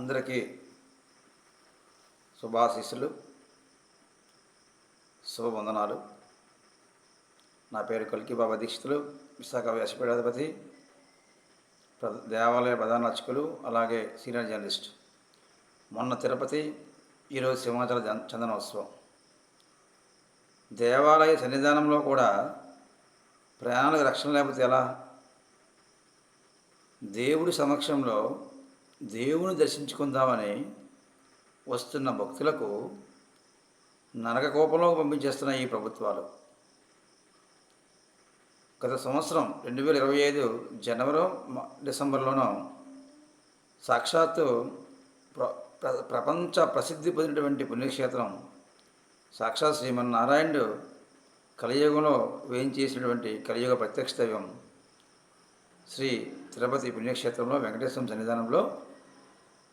అందరికీ శుభాశీస్సులు శుభవందనాలు. నా పేరు కల్కి బాబా దీక్షితులు విశాఖ వ్యాసపీఠాధిపతి ప్ర- దేవాలయ ప్రధాన అర్చకులు అలాగే సీనియర్ జర్నలిస్ట్. మొన్న తిరుపతి ఈరోజు సింహాచల చందనోత్సవం. దేవాలయ సన్నిధానంలో కూడా ప్రయాణాలకు రక్షణ లేకపోతే ఎలా? దేవుడి సమక్షంలో దేవుని దర్శించుకుందామని వస్తున్న భక్తులకు నరక కోపంలోకి పంపించేస్తున్న ఈ ప్రభుత్వాలు. గత సంవత్సరం రెండు వేల ఇరవై ఐదు జనవరి మ- డిసెంబర్లోనూ సాక్షాత్తు ప్ర ప్ర- ప్రపంచ ప్రసిద్ధి పొందినటువంటి పుణ్యక్షేత్రం సాక్షాత్ శ్రీమన్నారాయణుడు కలియుగంలో వేయించేసినటువంటి కలియుగ ప్రత్యక్ష దైవం శ్రీ తిరుపతి పుణ్యక్షేత్రంలో వెంకటేశ్వరం సన్నిధానంలో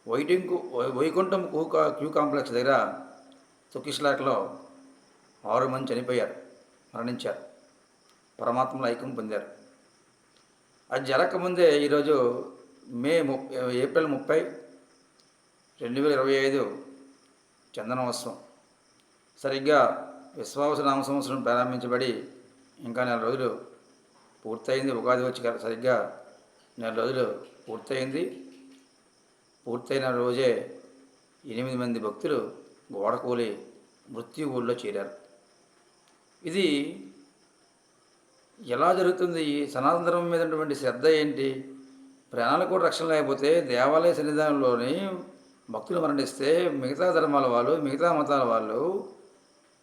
వైటింకు వైకుంఠం క్యూ కా- క్యూ కాంప్లెక్స్ దగ్గర తుకిస్లాట్లో ఆరు మంది చనిపోయారు మరణించారు. పరమాత్మలో ఐక్యం పొందారు. అది జరగకముందే ఈరోజు మే ము ఏప్రిల్ ముప్పై రెండు వేల ఇరవై ఐదు చందనోత్సవం. సరిగ్గా విశ్వావస నామ సంవత్సరం ప్రారంభించబడి ఇంకా నెల రోజులు పూర్తయింది. ఉగాది వచ్చి సరిగ్గా నెల రోజులు పూర్తయింది. పూర్తయిన రోజే ఎనిమిది మంది భక్తులు గోడకూలి మృత్యు ఊళ్ళో చేరారు. ఇది ఎలా జరుగుతుంది? సనాతన ధర్మం మీద ఉన్నటువంటి శ్రద్ధ ఏంటి? ప్రాణాలకు కూడా రక్షణ లేకపోతే దేవాలయ సన్నిధానంలోని భక్తులు మరణిస్తే మిగతా ధర్మాల వాళ్ళు మిగతా మతాల వాళ్ళు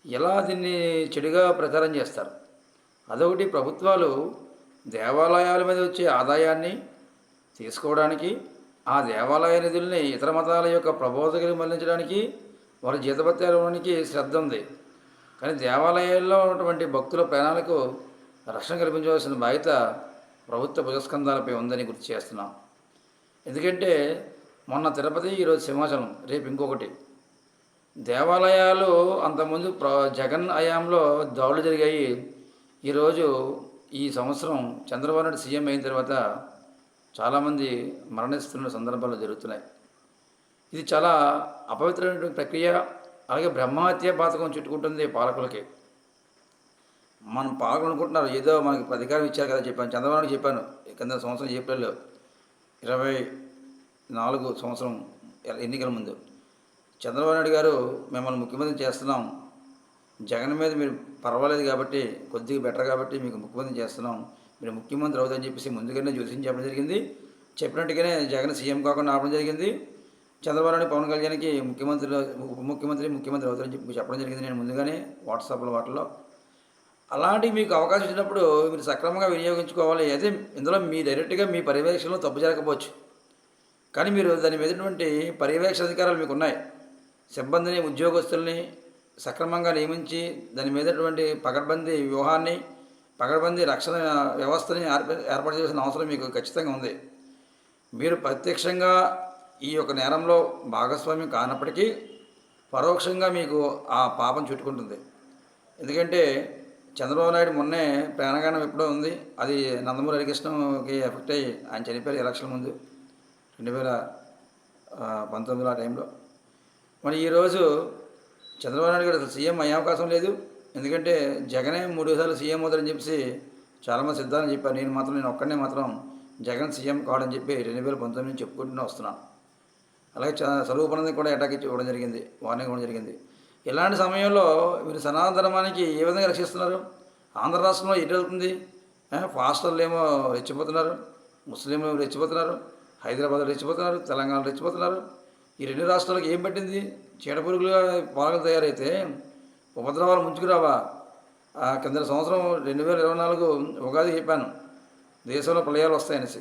ఎలా దీన్ని చెడుగా ప్రచారం చేస్తారు? అదొకటి. ప్రభుత్వాలు దేవాలయాల మీద వచ్చే ఆదాయాన్ని తీసుకోవడానికి ఆ దేవాలయ నిధుల్ని ఇతర మతాల యొక్క ప్రబోధకులు మళ్ళించడానికి వారి జీతభత్యాలు ఇవ్వడానికి శ్రద్ధ ఉంది. కానీ దేవాలయాల్లో ఉన్నటువంటి భక్తుల ప్రాణాలకు రక్షణ కల్పించవలసిన బాధ్యత ప్రభుత్వ భుజస్కంధాలపై ఉందని గుర్తు చేస్తున్నాం. ఎందుకంటే మొన్న తిరుపతి ఈరోజు సింహాచలం రేపు ఇంకొకటి. దేవాలయాలు అంతకుముందు ప్ర జగన్ హయాంలో దాడులు జరిగాయి. ఈరోజు ఈ సంవత్సరం చంద్రబాబు నాయుడు సీఎం అయిన తర్వాత చాలామంది మరణిస్తున్న సందర్భాలు జరుగుతున్నాయి. ఇది చాలా అపవిత్రమైనటువంటి ప్రక్రియ అలాగే బ్రహ్మహత్య పాతకం చుట్టుకుంటుంది పాలకులకి. మనం పాలకులు అనుకుంటున్నారు ఏదో మనకి అధికారం ఇచ్చారు కదా చెప్పాను. చంద్రబాబు నాయుడు చెప్పాను కింద సంవత్సరం ఏప్రిల్ ఇరవై నాలుగు సంవత్సరం ఎన్నికల ముందు. చంద్రబాబు నాయుడు గారు మిమ్మల్ని ముఖ్యమంత్రి చేస్తున్నాం. జగన్ మీద మీరు పర్వాలేదు కాబట్టి కొద్దిగా బెటర్ కాబట్టి మీకు ముఖ్యమంత్రి చేస్తున్నాం. మీరు ముఖ్యమంత్రి అవుతుందని చెప్పేసి ముందుగానే జ్యోతిషం చెప్పడం జరిగింది. చెప్పినట్టుగానే జగన్ సీఎం కాకుండా ఆపడం జరిగింది. చంద్రబాబు పవన్ కళ్యాణ్కి ముఖ్యమంత్రి ఉప ముఖ్యమంత్రి ముఖ్యమంత్రి అవుతారని చెప్పి చెప్పడం జరిగింది. నేను ముందుగానే వాట్సాప్లో వాటిలో అలాంటివి మీకు అవకాశం ఇచ్చినప్పుడు మీరు సక్రమంగా వినియోగించుకోవాలి. అయితే ఇందులో మీ డైరెక్ట్గా మీ పర్యవేక్షణలో తప్పు జరగకపోవచ్చు. కానీ మీరు దాని మీదటువంటి పర్యవేక్షణ అధికారాలు మీకు ఉన్నాయి. సిబ్బందిని ఉద్యోగస్తుల్ని సక్రమంగా నియమించి దాని మీదటువంటి పకడ్బందీ వ్యూహాన్ని పగడబందీ రక్షణ వ్యవస్థని ఏర్పాటు చేసిన అవసరం మీకు ఖచ్చితంగా ఉంది. మీరు ప్రత్యక్షంగా ఈ యొక్క నేరంలో భాగస్వామ్యం కానప్పటికీ పరోక్షంగా మీకు ఆ పాపం చుట్టుకుంటుంది. ఎందుకంటే చంద్రబాబు నాయుడు మొన్నే ప్రాణగానం ఎప్పుడో ఉంది. అది నందమూరి హరికృష్ణకి ఎఫెక్ట్ అయ్యి ఆయన చనిపోయారు ఎలక్షన్ ముందు. రెండు వేల పంతొమ్మిది ఆ టైంలో. మరి ఈరోజు చంద్రబాబు నాయుడు గారు సీఎం అయ్యే అవకాశం లేదు. ఎందుకంటే జగనే మూడు సార్లు సీఎం అవుతారని చెప్పేసి చాలామంది సిద్ధాంతం చెప్పారు. నేను మాత్రం నేను ఒక్కడనే మాత్రం జగన్ సీఎం కావడని చెప్పి రెండు వేల పంతొమ్మిది నుంచి చెప్పుకుంటూనే వస్తున్నాను. అలాగే స్వరూపానంద కూడా అటాక్ ఇచ్చి ఇవ్వడం జరిగింది. వార్నింగ్ ఇవ్వడం జరిగింది. ఇలాంటి సమయంలో మీరు సనాతన ధర్మానికి ఏ విధంగా రక్షిస్తున్నారు? ఆంధ్ర రాష్ట్రంలో ఎటు వెళ్తుంది? పాస్టర్లు ఏమో రెచ్చిపోతున్నారు. ముస్లింలు రెచ్చిపోతున్నారు. హైదరాబాద్లో రెచ్చిపోతున్నారు. తెలంగాణలో రెచ్చిపోతున్నారు. ఈ రెండు రాష్ట్రాలకు ఏం పట్టింది? చీడపురుగులుగా పాలకులు తయారైతే ఉపద్రవాలు ముంచుకురావా? ఆ కింద సంవత్సరం రెండు వేల ఇరవై నాలుగు ఉగాది చెప్పాను. దేశంలో ప్రళయాలు వస్తాయనేసి.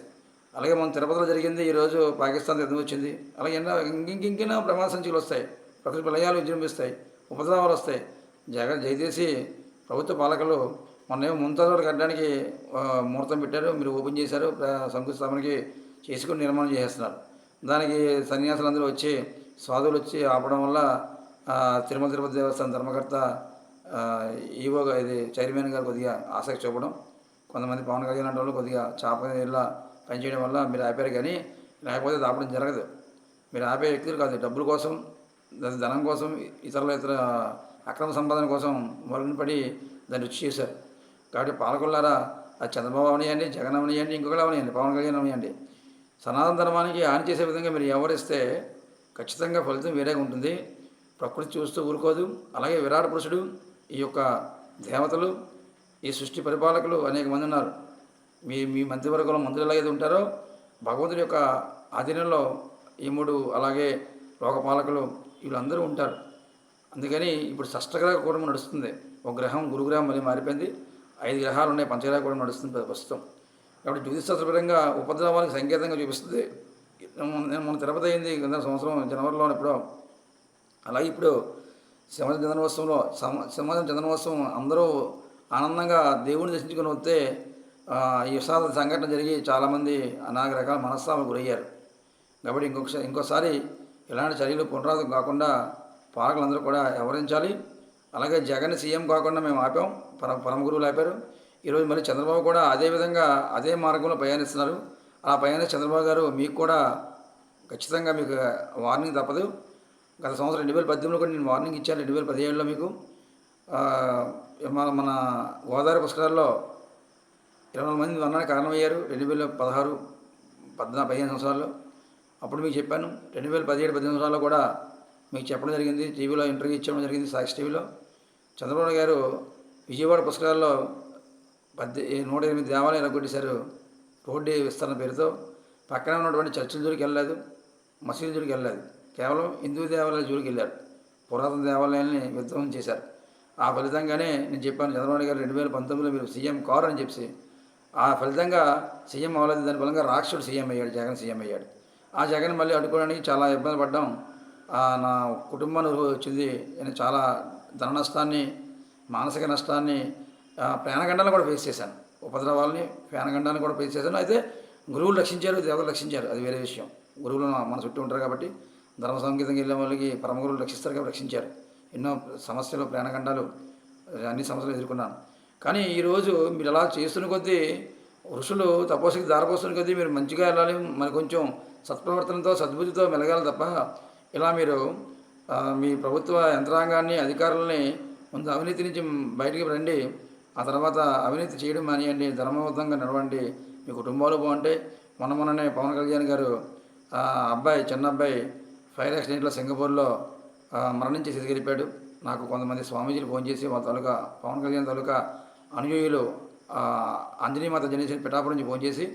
అలాగే మన తిరుపతిలో జరిగింది ఈరోజు పాకిస్తాన్ యుద్ధం వచ్చింది. అలాగే ఎన్నో ఇంకింకిన ప్రమాద సంచులు వస్తాయి. ప్రకృతి ప్రళయాలు విజృంభిస్తాయి ఉపద్రవాలు వస్తాయి. జగన్ దయచేసి ప్రభుత్వ పాలకులు మొన్నేమో ముంతాజ్ కట్టడానికి ముహూర్తం పెట్టారు. మీరు ఓపెన్ చేశారు. ప్ర- శంకుస్థాపనకి చేసుకుని నిర్మాణం చేసేస్తున్నారు. దానికి సన్యాసులందరూ వచ్చి సాధువులు వచ్చి ఆపడం వల్ల తిరుమల తిరుపతి దేవస్థానం ధర్మకర్త ఈవో ఇది చైర్మన్ గారు కొద్దిగా ఆసక్తి చూపడం కొంతమంది పవన్ కళ్యాణ్ అంటే వాళ్ళు కొద్దిగా చాప ఇలా పనిచేయడం వల్ల మీరు ఆపారు కానీ లేకపోతే దాపడం జరగదు. మీరు ఆపే వ్యక్తులు కాదు డబ్బుల కోసం ధనం కోసం ఇతరుల ఇతర అక్రమ సంపాదన కోసం మరుగున పడి దాన్ని రుచి చేశారు. కాబట్టి పాలకొల్లారా అది చంద్రబాబు అవనియండి జగన్ అవనియండి ఇంకొకళ్ళు అవనియండి పవన్ కళ్యాణ్ అవనియండి. సనాతన ధర్మానికి హాని చేసే విధంగా మీరు ఎవరిస్తే ఖచ్చితంగా ఫలితం వేరేగా ఉంటుంది. ప్రకృతి చూస్తూ ఊరుకోదు. అలాగే విరాట పురుషుడు ఈ యొక్క దేవతలు ఈ సృష్టి పరిపాలకులు అనేక మంది ఉన్నారు. మీ మీ మంత్రివర్గంలో మంత్రులు ఎలాగైతే ఉంటారో భగవంతుడి యొక్క ఆధీనంలో ఈ మూడు అలాగే లోకపాలకులు వీళ్ళందరూ ఉంటారు. అందుకని ఇప్పుడు షష్టగ్రహ కూటమి నడుస్తుంది. ఒక గ్రహం గురుగ్రహం మళ్ళీ మారిపోయింది. ఐదు గ్రహాలు ఉన్నాయి. పంచగ్రహ కూడా నడుస్తుంది ప్రస్తుతం. కాబట్టి జ్యోతిశాస్త్రపరంగా ఉపద్రవాలకు సంకేతంగా చూపిస్తుంది. నేను మన తిరుపతి అయింది. కింద సంవత్సరం జనవరిలో ఎప్పుడో అలాగే ఇప్పుడు సింహం చందనోత్సవంలో సింహం చందనోత్సవం అందరూ ఆనందంగా దేవుడిని దర్శించుకొని వస్తే ఈ విషాద సంఘటన జరిగి చాలామంది అనేక రకాల మనస్తాపాలు గురయ్యారు. కాబట్టి ఇంకొకసారి ఇంకోసారి ఇలాంటి చర్యలు పునరావృతం కాకుండా పాలకులందరూ కూడా వ్యవహరించాలి. అలాగే జగన్ సీఎం కాకుండా మేము ఆపాం. పరమ పరమ గురువులు ఆపారు. ఈరోజు మళ్ళీ చంద్రబాబు కూడా అదే విధంగా అదే మార్గంలో ప్రయాణిస్తున్నారు. ఆ ప్రయాణం చంద్రబాబు గారు మీకు కూడా ఖచ్చితంగా మీకు వార్నింగ్ తప్పదు. గత సంవత్సరం రెండు వేల పద్దెనిమిదిలో కూడా నేను వార్నింగ్ ఇచ్చాను. రెండు వేల పదిహేడులో మీకు మన మన గోదావరి పుష్కరాల్లో ఇరవై నాలుగు మంది మరణానికి కారణమయ్యారు. రెండు వేల పదహారు పద్నాలుగు పదిహేను సంవత్సరాల్లో అప్పుడు మీకు చెప్పాను. రెండు వేల పదిహేడు పద్దెనిమిది సంవత్సరాల్లో కూడా మీకు చెప్పడం జరిగింది. టీవీలో ఇంటర్వ్యూ ఇచ్చడం జరిగింది సాక్షి టీవీలో. చంద్రబాబు గారు విజయవాడ పుస్తకాల్లో పద్దె నూట ఎనిమిది దేవాలయాలు కొట్టేశారు. రోడ్డు విస్తరణ పేరుతో. పక్కన ఉన్నటువంటి చర్చిల జోలికి వెళ్ళలేదు. మసీదు జోలికి వెళ్ళలేదు. కేవలం హిందూ దేవాలయాల జోలికి వెళ్ళారు. పురాతన దేవాలయాల్ని విధ్వంసం చేశారు. ఆ ఫలితంగానే నేను చెప్పాను చంద్రబాబు గారు రెండు వేల పంతొమ్మిదిలో మీరు సీఎం కారు అని చెప్పి ఆ ఫలితంగా సీఎం అవ్వలేదు. దాని ఫలంగా రాక్షసుడు సీఎం అయ్యాడు జగన్ సీఎం అయ్యాడు. ఆ జగన్ మళ్ళీ అడ్డుకోవడానికి చాలా ఇబ్బంది పడ్డాం. నా కుటుంబాన్ని వచ్చింది నేను చాలా ధన నష్టాన్ని మానసిక నష్టాన్ని ప్రాణగండాలను కూడా ఫేస్ చేశాను. ఉపద్రవాలని ప్రాణగండాన్ని కూడా ఫేస్ చేశాను. అయితే గురువులు రక్షించారు దేవతలు రక్షించారు. అది వేరే విషయం. గురువులు మన చుట్టూ ఉంటారు కాబట్టి ధర్మ సంగీతం వెళ్ళిన వాళ్ళకి పరమగురులు రక్షిస్తారు కాబట్టి రక్షించారు. ఎన్నో సమస్యలు ప్రాణగండాలు అన్ని సమస్యలు ఎదుర్కొన్నాను. కానీ ఈరోజు మీరు అలా చేస్తున్న కొద్దీ ఋషులు తపోశక్తి దారిపోస్తున్న కొద్దీ మీరు మంచిగా వెళ్ళాలి మరి కొంచెం సత్ప్రవర్తనతో సద్బుద్ధితో మెలగాలి తప్ప ఇలా మీరు మీ ప్రభుత్వ యంత్రాంగాన్ని అధికారులని ముందు అవినీతి నుంచి బయటికి రండి ఆ తర్వాత అవినీతి చేయడం మానేయండి ధర్మబద్ధంగా నడవండి మీ కుటుంబాలు బాగుంటే. మొన్న మొన్ననే పవన్ కళ్యాణ్ గారు అబ్బాయి చిన్న అబ్బాయి ఫైర్ యాక్సిడెంట్లో సింగపూర్లో మరణించి వెళ్ళిపోయాడు నాకు కొంతమంది స్వామీజీలు ఫోన్ చేసి వాళ్ళ తాలూకా పవన్ కళ్యాణ్ తాలూకా అనుయోయులు ఆ, ఆంజనేయమాత జనేశ్వరి పిఠాపురం నుంచి ఫోన్ చేసి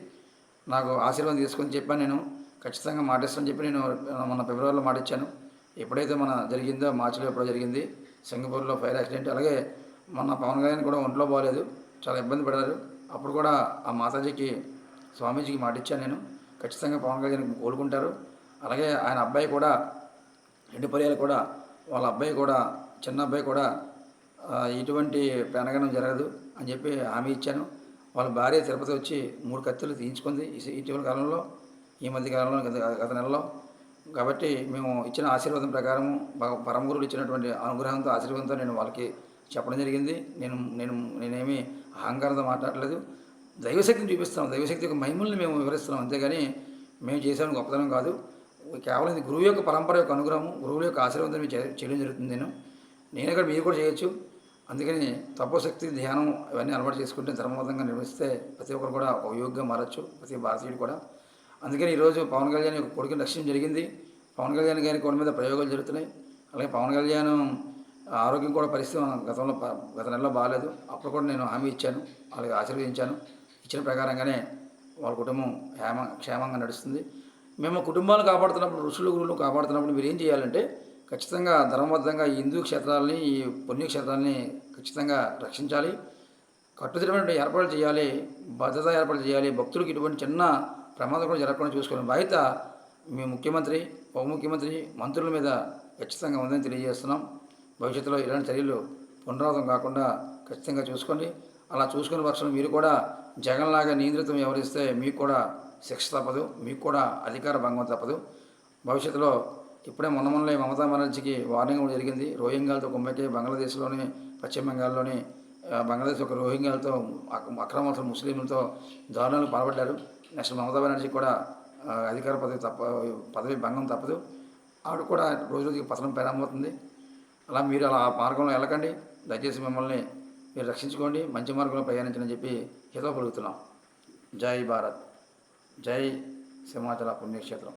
నాకు ఆశీర్వాదం తీసుకొని చెప్పాను నేను. ఖచ్చితంగా మాటిస్తానని చెప్పి నేను మన ఫిబ్రవరిలో మాట ఇచ్చాను ఎప్పుడైతే మన జరిగిందో మార్చిలో ఎప్పుడో జరిగింది సింగపూర్లో ఫైర్ యాక్సిడెంట్. అలాగే మన పవన్ కళ్యాణ్ కూడా ఒంట్లో బాగాలేదు చాలా ఇబ్బంది పడ్డారు. అప్పుడు కూడా ఆ మాతాజీకి స్వామీజీకి మాటిచ్చాను నేను. ఖచ్చితంగా పవన్ కళ్యాణ్ కోలుకుంటారు అలాగే ఆయన అబ్బాయి కూడా రెండు పర్యాలు కూడా వాళ్ళ అబ్బాయి కూడా చిన్న అబ్బాయి కూడా ఎటువంటి ప్రాణగణం జరగదు అని చెప్పి హామీ ఇచ్చాను. వాళ్ళ భార్య తిరుపతి వచ్చి మూడు కత్తులు తీయించుకుంది ఇటీవల కాలంలో ఈ మధ్య కాలంలో గత నెలలో. కాబట్టి మేము ఇచ్చిన ఆశీర్వాదం ప్రకారం భగ- పరమ గురువులు ఇచ్చినటువంటి అనుగ్రహంతో ఆశీర్వాదంతో నేను వాళ్ళకి చెప్పడం జరిగింది. నేను నేను నేనేమి అహంకారంతో మాట్లాడలేదు. దైవశక్తిని చూపిస్తాం దైవశక్తి యొక్క మహిమల్ని మేము వివరిస్తున్నాం. అంతేగాని మేము చేసాము గొప్పతనం కాదు. కేవలం ఇది గురువు యొక్క పరంపర యొక్క అనుగ్రహం గురువుల యొక్క ఆశీర్వాదం చేయడం జరుగుతుంది నేను. నేను ఇక్కడ మీరు కూడా చేయొచ్చు. అందుకని తపోశక్తి ధ్యానం ఇవన్నీ అలవాటు చేసుకుంటే ధర్మబద్ధంగా నిర్వహిస్తే ప్రతి ఒక్కరు కూడా ఒక యోగ్గా మారచ్చు ప్రతి భారతీయుడు కూడా. అందుకని ఈరోజు పవన్ కళ్యాణ్ యొక్క కొడుకుని లక్ష్యం జరిగింది. పవన్ కళ్యాణ్ గారి కొడుకు మీద ప్రయోగాలు జరుగుతున్నాయి. అలాగే పవన్ కళ్యాణ్ ఆరోగ్యం కూడా పరిస్థితి గతంలో గత నెలలో బాగాలేదు. అప్పుడు కూడా నేను హామీ ఇచ్చాను వాళ్ళకి ఆశీర్వదించాను. ఇచ్చిన ప్రకారంగానే వాళ్ళ కుటుంబం క్షేమ క్షేమంగా నడుస్తుంది. మేము కుటుంబాలను కాపాడుతున్నప్పుడు ఋషులు గురువులు కాపాడుతున్నప్పుడు మీరు ఏం చేయాలంటే ఖచ్చితంగా ధర్మబద్ధంగా ఈ హిందూ క్షేత్రాలని ఈ పుణ్యక్షేత్రాలని ఖచ్చితంగా రక్షించాలి. కట్టుదిట్టమైన ఏర్పాట్లు చేయాలి భద్రత ఏర్పాటు చేయాలి భక్తులకు ఇటువంటి చిన్న ప్రమాదం కూడా జరగకుండా చూసుకోవాలి బాధ్యత మీ ముఖ్యమంత్రి ఉప ముఖ్యమంత్రి మంత్రుల మీద ఖచ్చితంగా ఉందని తెలియజేస్తున్నాం. భవిష్యత్తులో ఇలాంటి చర్యలు పునరావృతం కాకుండా ఖచ్చితంగా చూసుకోండి. అలా చూసుకున్న పక్షంలో మీరు కూడా జగన్లాగా నియంత్రితం వ్యవహరిస్తే మీకు కూడా శిక్ష తప్పదు మీకు కూడా అధికార భంగం తప్పదు. భవిష్యత్తులో ఇప్పుడే మొన్న మొన్నలే మమతా బెనర్జీకి వార్నింగ్ కూడా జరిగింది. రోహింగ్యాలతో కుమ్మకి బంగ్లాదేశ్లోని పశ్చిమ బెంగాల్లోని బంగ్లాదేశ్ ఒక రోహింగ్యాలతో అక్రమ అక్రమాలతో ముస్లింలతో దారుణాలు పాల్పడ్డారు. నెక్స్ట్ మమతా బెనర్జీ కూడా అధికార పదవి తప్ప పదవి భంగం తప్పదు. ఆవిడ కూడా రోజు రోజుకి పతనం ప్రారంభమవుతుంది అలా మీరు అలా ఆ మార్గంలో వెళ్ళకండి. దయచేసి మిమ్మల్ని మీరు రక్షించుకోండి. మంచి మార్గంలో ప్రయాణించని చెప్పి హితవు పలుకుతున్నాం. జై భారత్. జై సింహాచల పుణ్యక్షేత్రం.